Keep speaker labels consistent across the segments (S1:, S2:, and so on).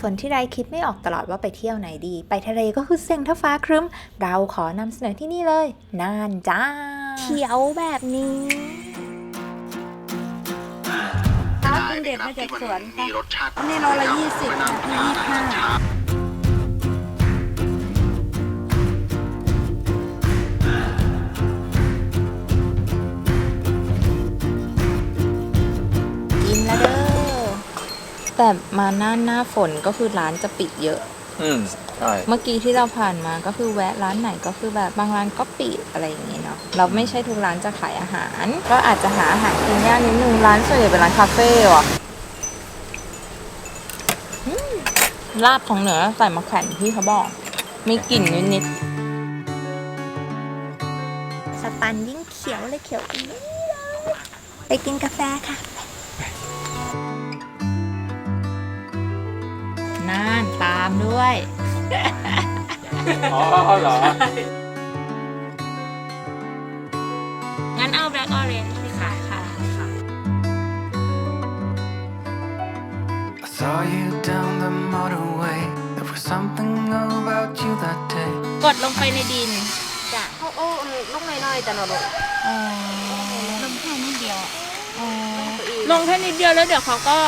S1: ฝนที่ไรคิดไม่ออกตลอดว่าไปเที่ยวไหนดี ไปทะเลก็คือเซ็งถ้าฟ้าครึ้ม เราขอนำเสนอที่นี่เลย น่านจ้า เขียวแบบนี้
S2: ครับคุณเด็ดมาจากสวนค่ะ
S3: มีรสชาติ
S2: อันนี้โลละยี่สิบค่ะนี่ยี่สิบห้า
S1: แต่มาหน้าหน้าฝนก็คือร้านจะปิดเยอะ
S4: อืมใช่
S1: เมื่อกี้ที่เราผ่านมาก็คือแวะร้านไหนก็คือแบบบางร้านก็ปิดอะไรอย่างงี้เนาะเราไม่ใช่ทุกร้านจะขายอาหาร ก็อาจจะหาอาหารกินยากนิดนึงร้านส่วนใหญ่เป็นร้านคาเฟ่ว่ะอืมลาบของเหนือใส่มะแขวนพี่เขาบอก มีกลิ่นนิดๆสปันยิ่งเขียวเลยเขียวอีกนิดเดียวไปกินกาแฟค่ะานตามด้วย
S4: อ๋อเหรอ
S1: งั้นเอาแบล็กออเรนจ์สิค่ะค่ะค่ะ
S5: I saw you down the motorway. There was something about you that day.
S1: กดลงไปในดิน
S2: จ้ะเขาโอ้ลูกน้อยๆแต่เราลง
S1: อ๋อ
S2: ลงแค่นิดเดียว
S1: อ๋อลงแค่นิดเดียวแล้วเดี๋ยวเขาก็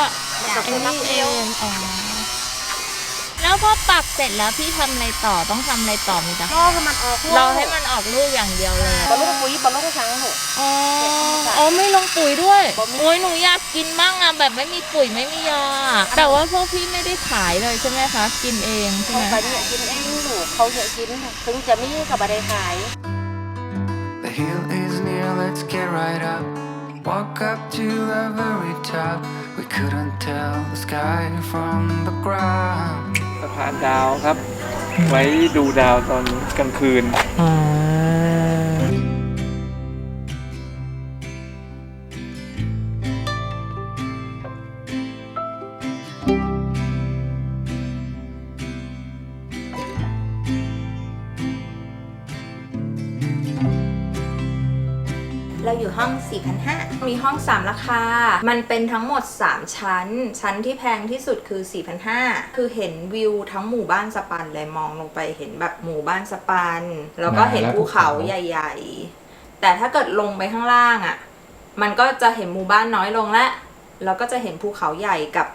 S2: จ้ะ
S1: ไอ้นี่เองอ๋อ แล้วพอปักเสร็จแล้วพี่ทำอะไรต่อต้องทำอะไรต่อมีจ้ะ
S2: รอให้มันออก
S1: รอให้มันออกลูกอย่างเดียวเลย
S2: บอลลูกปุ๋ยบอลลูกช้างหนู
S1: อ๋ออ๋อไม่ลงปุ๋ยด้วย
S2: บ่มี
S1: โอ้ยหนูอยากกินบ้างอะแบบไม่มีปุ๋ยไม่มียาอะแต่ว่าพวกพี่ไม่ได้ขายเลยใช่ไหมคะ กินเองใช่
S2: เขา
S1: ไหม
S2: ไปเนี่ยกินเองหนูเขาเยอะกิน ถึงจะมีกับบะได้ขาย
S5: The hill is near, let's get right up. Walk up to the very top. We couldn't tell the sky from the ground.
S4: สะพานดาวครับ ไว้ดูดาวตอนกลางคืน
S1: อ๋อ อยู่ห้อง 4,500 มีห้อง 3 ราคา มันเป็นทั้งหมด 3 ชั้น ชั้นที่แพงที่สุดคือ 4,500 คือเห็นวิวทั้งหมู่บ้านสปันเลยมองลงไปเห็นแบบหมู่บ้านสปัน แล้วก็เห็นภูเขาใหญ่ ๆ แต่ถ้าเกิดลงไปข้างล่างอะ่ะ มันก็จะเห็นหมู่บ้านน้อยลงและแล้วก็จะเห็นภูเขาใหญ่กับ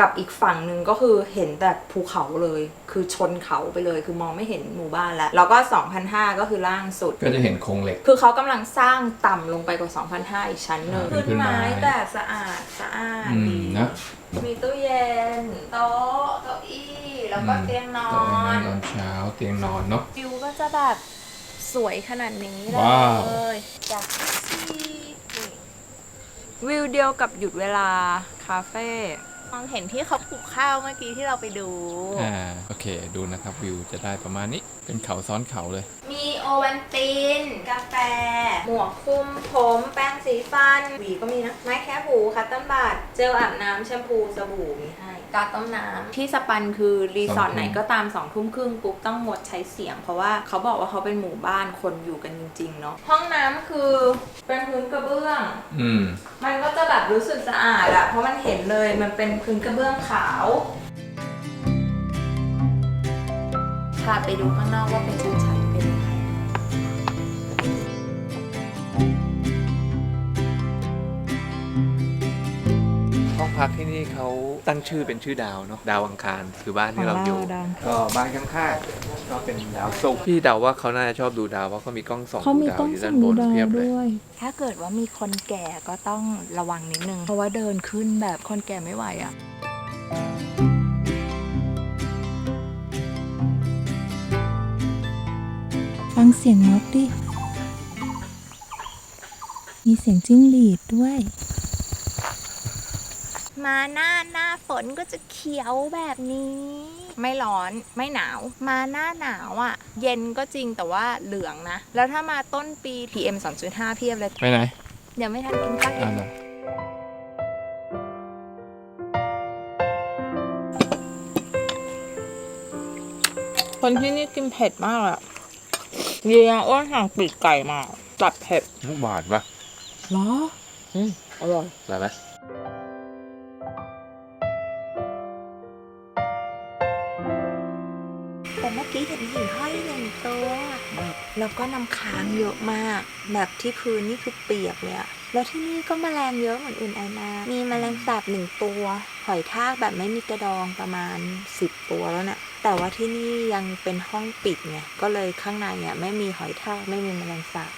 S1: กับอีกฝั่งหนึ่งก็คือเห็นแต่ภูเขาเลย คือชนเขาไปเลย คือมองไม่เห็นหมู่บ้านแล้ว แล้วก็2,500ก็คือล่างสุด
S4: ก็จะเห็นโครงเหล็ก
S1: คือเขากำลังสร้างต่ำลงไปกว่า2,500อีกชั้นหนึ่ง
S4: อ่าเป็นพื้นไม้
S1: แต่สะอาดสะอาด
S4: อืม
S1: ดี
S4: นะ
S1: มีตู้เย็นโต๊ะเก้าอี้แล้วก็
S4: อืม
S1: เตียงนอ
S4: ต่อไป
S1: น
S4: ตอนเช้าเตียงนอนเนาะ
S1: วิวก็จะแบบสวยขนาดนี้เล
S4: ว้าว
S1: ยจากวิวเดียวกับหยุดเวลาคาเฟ่ มองเห็นที่เขาปลูกข้าวเมื่อกี้ที่เราไปดู
S4: อ่า โอเค ดูนะครับวิวจะได้ประมาณนี้ เป็นเขาซ้อนเขาเลย
S1: มีโอวันติน กาแฟ หมวกคลุมผม แป้งสีฟัน หวีก็มีนะ ไม้แค่หูคัตเติ้ลบัตเจลอาบน้ำแชมพูสบู่มีให้กาต้มน้ำที่สปันคือรีสอร์ท
S4: สองทุ่ม
S1: ไหนก็ตามสองทุ่มครึ่งปุ๊บต้องงดใช้เสียง เพราะว่าเขาบอกว่าเขาเป็นหมู่บ้านคนอยู่กันจริงๆเนาะห้องน้ำคือเป็นพื้นกระเบื้อง
S4: อืม
S1: มันก็จะแบบรู้สึกสะอาดอะเพราะมันเห็นเลยมันเป็นพื้นกระเบื้องขาวพาไปดูข้างนอกว่าเป็นชั้น
S4: พักที่นี่เขาตั้งชื่อเป็นชื่อดาวเนาะดาวอังคารคือบ้านที่เราอยู่
S1: ของเราดาวอังคาร
S4: ก็บ้านข้างๆก็เป็นดาวศุกร์พี่เดาว่าเขาน่าจะชอบดูดาวเพราะเขามีกล้องส่อง
S6: เขา
S4: ดู
S6: มี
S4: ดาว
S6: กล้อง
S4: อยู่
S6: ส่
S4: ด้า
S6: อนง
S4: บ
S6: ดู
S4: น
S6: ดาว
S4: เพียบเลย
S6: ด้วย
S1: ถ้าเกิดว่ามีคนแก่ก็ต้องระวังนิดนึง เพราะว่าเดินขึ้นแบบคนแก่ไม่ไหวอะ่ะ
S6: ฟังเสียงนกดิ มีเสียงจิ้งหรีดด้วย
S1: มาหน้าหน้าฝนก็จะเขียวแบบนี้ ไม่ร้อนไม่หนาว มาหน้าหนาวอะ่ะ เย็นก็จริงแต่ว่าเหลืองนะ แล้วถ้ามาต้นปี PM 2.5เพียบเลย
S4: ไปไหน
S1: เดี๋ยวไม่ทันกินข้าวเย็
S4: อ่านเหรอ
S1: คนที่นี่กินเผ็ดมากอะเยียอ้วนสั่งปีกไก่มาจัดเผ็ด
S4: หวานปะ
S6: เหรอ
S1: อร่อย
S4: อร่อยไหม
S1: ต่เมื่อกี้เห็นหิ่งห้อยหนึ่งตัว แล้วก็น้ำค้างเยอะมาก แบบที่พื้นนี่คือเปียกเลยอะแล้วที่นี่ก็แมลงเยอะเหมือนอื่นไอมา มีแมลงสาบหนึ่งตัว หอยทากแบบไม่มีกระดองประมาณ 10 ตัวแล้วนะ่ะ แต่ว่าที่นี่ยังเป็นห้องปิดไง ก็เลยข้างในเนี่ยไม่มีหอยทากไม่มีแมลงสาบ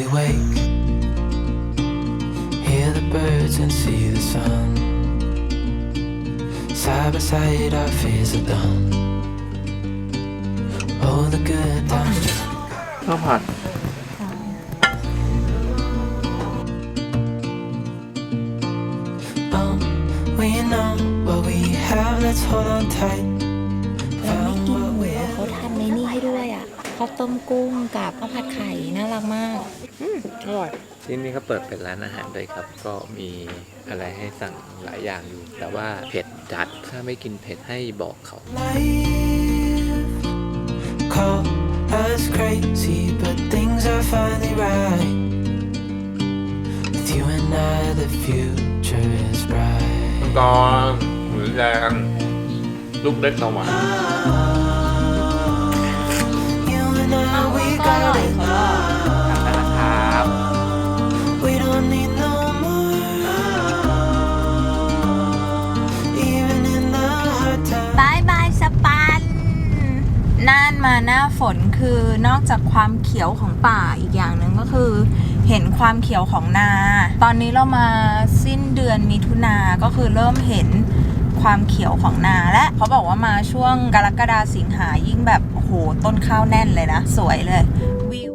S5: we wake, hear the birds and see the sun. Side by side, our fears are done. Oh, the good times.
S4: ข้าวผัด
S6: ข้าวต้มกุ้งกับข้าวผัดไข่น่ารักมาก
S1: อร่อย
S4: ที่นี่เขาเปิดเป็นร้านอาหารด้วยครับ ก็มีอะไรให้สั่งหลายอย่างอยู่ แต่ว่าเผ็ดจัดถ้าไม่กินเผ็ดให้บอกเขา
S5: life. Call us crazy, but things are finally right. With you and I, the future is bright.
S4: กอนหมูแดงลูกเล็กตะวั
S1: น มาหน้าฝนคือนอกจากความเขียวของป่าอีกอย่างหนึ่งก็คือ เห็นความเขียวของนา ตอนนี้เรามาสิ้นเดือนมิถุนาก็คือเริ่มเห็นความเขียวของนาและเขาบอกว่ามาช่วงกรกฎาสิงหายิ่งแบบโอ้โหต้นข้าวแน่นเลยนะ สวยเลยวิว